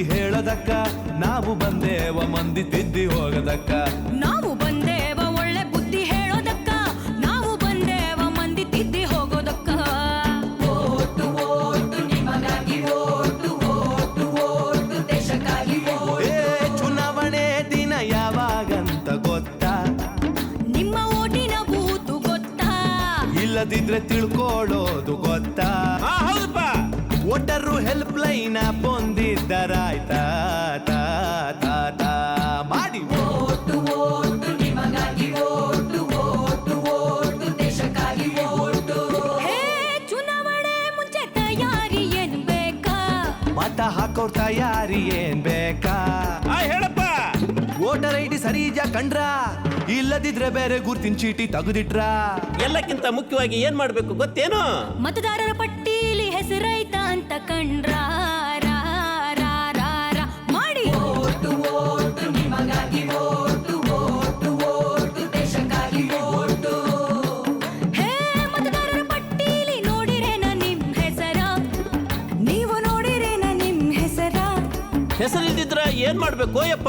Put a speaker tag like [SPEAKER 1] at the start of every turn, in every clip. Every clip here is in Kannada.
[SPEAKER 1] ಬುದ್ಧಿ ಹೇಳದಕ್ಕ ನಾವು ಬಂದೇವ ಮಂದಿ ತಿದ್ದಿ ಹೋಗದಕ್ಕ.
[SPEAKER 2] ನಾವು ಬಂದೇವ ಒಳ್ಳೆ ಬುದ್ಧಿ ಹೇಳೋದಕ್ಕ ನಾವು ಬಂದೇವ ಮಂದಿ ತಿದ್ದಿ ಹೋಗೋದಕ್ಕ.
[SPEAKER 3] ಓಟು ಓಟು ನಿಮಗಾಗಿ ಓಟು ಓಟು ಓಟು ದೇಶಕ್ಕಾಗಿ
[SPEAKER 1] ಏ ಚುನಾವಣೆ ದಿನ ಯಾವಾಗಂತ ಗೊತ್ತಾ?
[SPEAKER 2] ನಿಮ್ಮ ಓಟಿನ ಬೂತು ಗೊತ್ತಾ?
[SPEAKER 1] ಇಲ್ಲದಿದ್ರೆ ತಿಳ್ಕೊಳ್ಳೋದು ಗೊತ್ತಾ?
[SPEAKER 4] ಹೌದಪ್ಪ.
[SPEAKER 1] ಒಟ್ಟರು ಹೆಲ್ಪ್ ಲೈನ್ ಹೊಂದಿದ್ದರಾಯ್ತಾ ತಾ ತಾ ತಾ ಮಾಡಿ.
[SPEAKER 3] ಓಟು ಓಟು ನಿಮಗಾಗಿ ಓಟು ಓಟು ಓಟು ದೇಶಕ್ಕಾಗಿ ಓಟು.
[SPEAKER 2] ಹೇ ಚುನಾವಣೆ ಮುಂಚೆ ತಯಾರಿ ಏನ್ ಬೇಕಾ?
[SPEAKER 1] ಮತ ಹಾಕೋರ್ ತಯಾರಿ ಏನ್ ಬೇಕಾ?
[SPEAKER 4] ಆ ಹೇಳಪ್ಪ.
[SPEAKER 1] ವೋಟರ್ ಐ ಡಿ ಸರಿಜ ಕಂಡ್ರ? ಇಲ್ಲದಿದ್ರೆ ಬೇರೆ ಗುರ್ತಿನ ಚೀಟಿ ತೆಗೆದಿಟ್ರ?
[SPEAKER 4] ಎಲ್ಲಕ್ಕಿಂತ ಮುಖ್ಯವಾಗಿ ಏನ್ ಮಾಡ್ಬೇಕು ಗೊತ್ತೇನು?
[SPEAKER 2] ಮತದಾರರ ಪಟ್ಟಿ ಅಂತ ಕಂಡ್ರ. ರಾ, ರಾ, ರಾ, ರಾ. ಮಾಡಿ.
[SPEAKER 3] ಓಟು ಓಟು ನಿಮಗಾಗಿ ಓಟು ಓಟು ಓಟು ದೇಶಕ್ಕಾಗಿ ಓಟು
[SPEAKER 2] ಹೇ ಮತದಾರರ ಪಟ್ಟೀಲಿ ನೋಡಿರೇನ ನಿಮ್ ಹೆಸರ? ನೀವು ನೋಡಿರೇನ ನಿಮ್ ಹೆಸರ?
[SPEAKER 4] ಹೆಸರಿಲ್ದಿದ್ರ ಏನ್ ಮಾಡ್ಬೇಕು ಯಪ್ಪ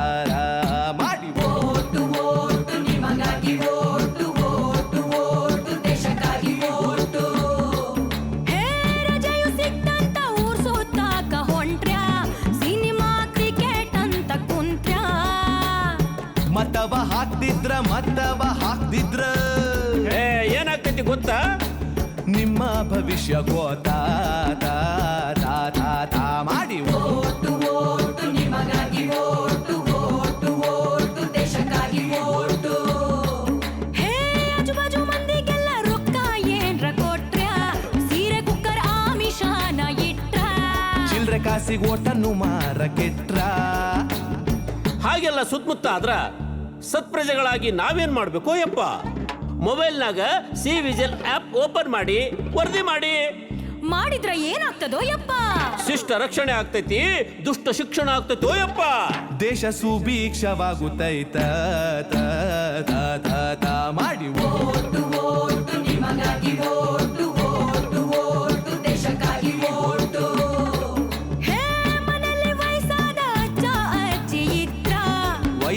[SPEAKER 1] ಮತವ ಹಾಕ್ತಿದ್ರ ಮತ್ತವ ಹಾಕ್ತಿದ್ರ.
[SPEAKER 4] ಏ, ಏನಾಗ್ತೈತಿ ಗೊತ್ತಾ?
[SPEAKER 1] ನಿಮ್ಮ ಭವಿಷ್ಯ ಗೋತಾ ತಾ, ತಾ, ತಾ, ತಾ. ಮಾಡಿ
[SPEAKER 3] ಓಟು ಓಟು ನಿಮಗಾಗಿ ಓಟು ಓಟು ಓಟು ದೇಶಕ್ಕಾಗಿ ಓಟು.
[SPEAKER 2] ಹೇ ಆಜುಬಾಜು ಮಂದಿಗೆಲ್ಲ ರೊಕ್ಕ ಏನ್ರ ಸೀರೆ ಕುಕ್ಕರ್ ಆಮಿಷಾನ ಇಟ್ರ?
[SPEAKER 1] ಚಿಲ್ರೆ ಕಾಸಿಗೆ ಓಟನ್ನು ಮಾರ ಕೆಟ್ರ
[SPEAKER 4] ಹಾಗೆಲ್ಲ ಸುತ್ತಮುತ್ತ ಆದ್ರ ಸತ್ಪ್ರಜೆಗಳಾಗಿ ನಾವೇನ್ ಮಾಡ್ಬೇಕು ಯಪ್ಪ? ಮೊಬೈಲ್ನಾಗ ಸಿ ವಿಜಿಲ್ ಆಪ್ ಓಪನ್ ಮಾಡಿ ವರದಿ ಮಾಡಿ.
[SPEAKER 2] ಮಾಡಿದ್ರ ಏನಾಗ್ತದೋ ಯಪ್ಪ?
[SPEAKER 4] ಶಿಷ್ಟ ರಕ್ಷಣೆ ಆಗ್ತೈತಿ ದುಷ್ಟ ಶಿಕ್ಷಣ ಆಗ್ತೈತೋ ಯಪ್ಪ?
[SPEAKER 1] ದೇಶ ಸುಭೀಕ್ಷವಾಗುತ್ತೈತ ತ, ತ, ತ, ತ. ಮಾಡಿ
[SPEAKER 3] ಓಟು ಓಟು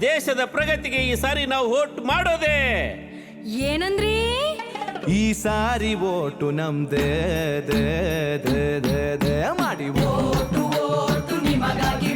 [SPEAKER 4] ದೇಶದ ಪ್ರಗತಿಗೆ ಈ ಸಾರಿ ನಾವು ವೋಟ್ ಮಾಡೋದೇ.
[SPEAKER 2] ಏನಂದ್ರಿ?
[SPEAKER 1] ಈ ಸಾರಿ ಓಟು ನಮ್ದೇ ದೇ ದೇ ದೇ ದೇ ಮಾಡಿ.
[SPEAKER 3] ಓಟು ಓಟು ನಿಮಗಾಗಿ